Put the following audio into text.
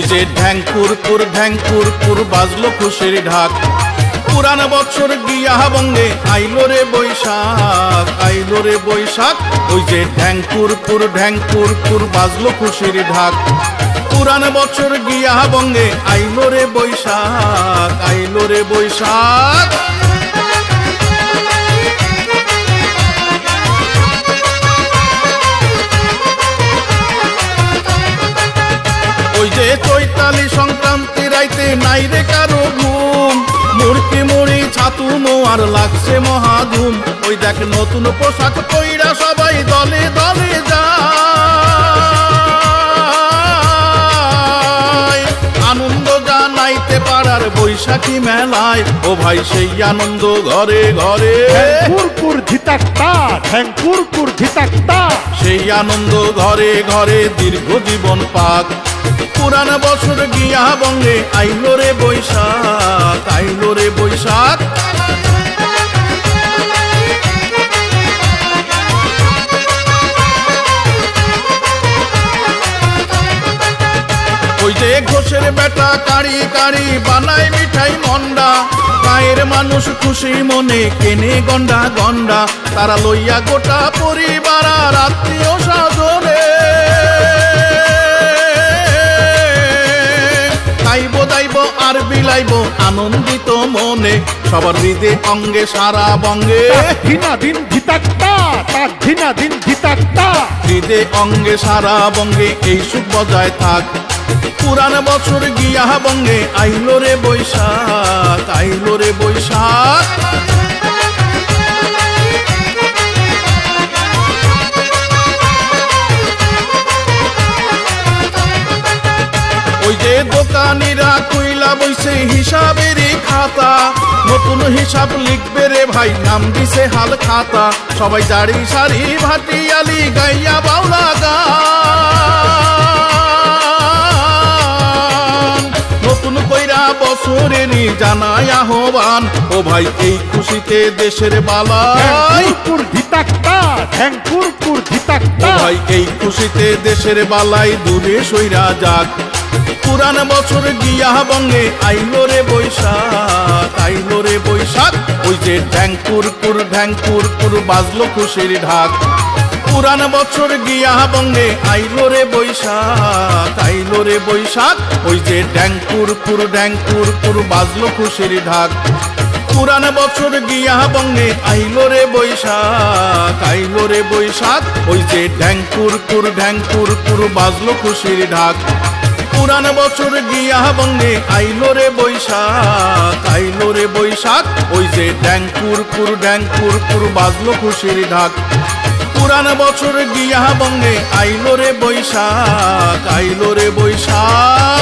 যে ঢ্যাংকুর পুর ঢ্যাংকুর পুর বাজলো খুশির ঢাক। পুরান বছর গিয়া বঙ্গে আইলো রে বৈশাখ, আইলো রে বৈশাখ। ওই যে ঢ্যাংকুর পুর ঢ্যাংকুর পুর বাজলো খুশির ঢাক। পুরান বছর গিয়া বঙ্গে আইলো রে বৈশাখ, আইলো রে বৈশাখ। চৈতালি সংক্রান্তি রাইতে নাই রে কারও ঘুম। মুড়কি মুড়ি, ছাতু আর লাগছে মহাধুম। ওই দেখ নতুন পোশাক পইরা পারার বৈশাখী মেলায়। ও ভাই সেই আনন্দ ঘরে ঘরে। কুরকুর ধিতাক্তা ঠ্যাং কুরকুর ধিতাক্তা সেই আনন্দ ঘরে ঘরে দীর্ঘ জীবন পাক। পুরান বছর গিয়া বঙ্গে আইলো রে বৈশাখ। ঘোষের বেটা কাড়ি কাড়ি বানায় মিঠাই মন্ডা। গায়ের মানুষ খুশি মনে কেনে গন্ডা গন্ডা। তারা লইয়া গোটা পরিবার আর আত্মীয় সাজরে খাইব দাইব আর বিলাইব আনন্দিত মনে। সবার হৃদে অঙ্গে সারা বঙ্গে। ধিনা দিন ধিতাক্তা তার ধিনা দিন ধিতাক্তা হৃদে অঙ্গে সারা বঙ্গে এই সুখ বজায় থাক। পুরান বছর গিয়া বঙ্গে আইলো রে বৈশাখ, আইলো রে বৈশাখ। ওই যে দোকানিরা কইলা বইছে হিসাবের খাতা, নতুন হিসাব লিখবে রে ভাই, নাম দিছে হাল খাতা। সবাই দাড়ি সারি ভাটিয়ালি গাইয়া বাউলা গান। জানাই আহ্বান। ও ভাই এই খুশিতে দেশের বালাই ও ভাই এই খুশিতে দেশের বালাই দূরে সইরা যাক। পুরান বছর গিয়া বঙ্গে আইলো রে বৈশাখ আইলো রে বৈশাখ। ওই যে ঢ্যাংকুর পুর ঢ্যাংকুর পুর বাজলো খুশির ঢাক। পুরান বছর গিয়া বঙ্গে, আইলো রে বৈশাখ, আইলো বৈশাখ। ওই যে ঢ্যাংকুর পুর ঢ্যাংকুর পুর বাজলো খুশির ঢাক। পুরান বছর গিয়া বঙ্গে, আইলো বৈশাখ আইলো বৈশাখ। ওই যে ঢ্যাংকুর কুর ঢ্যাংকুর কুর বাজলো খুশির ঢাক। পুরান বছর গিয়া বঙ্গে, আইলো বৈশাখ আইলো বৈশাখ। ওই যে ঢ্যাংকুর কুর ঢ্যাংকুর কুর বাজলো খুশির ঢাক। পুরান বছর গিয়া বঙ্গে আইলো রে বৈশাখ আইলো রে বৈশাখ।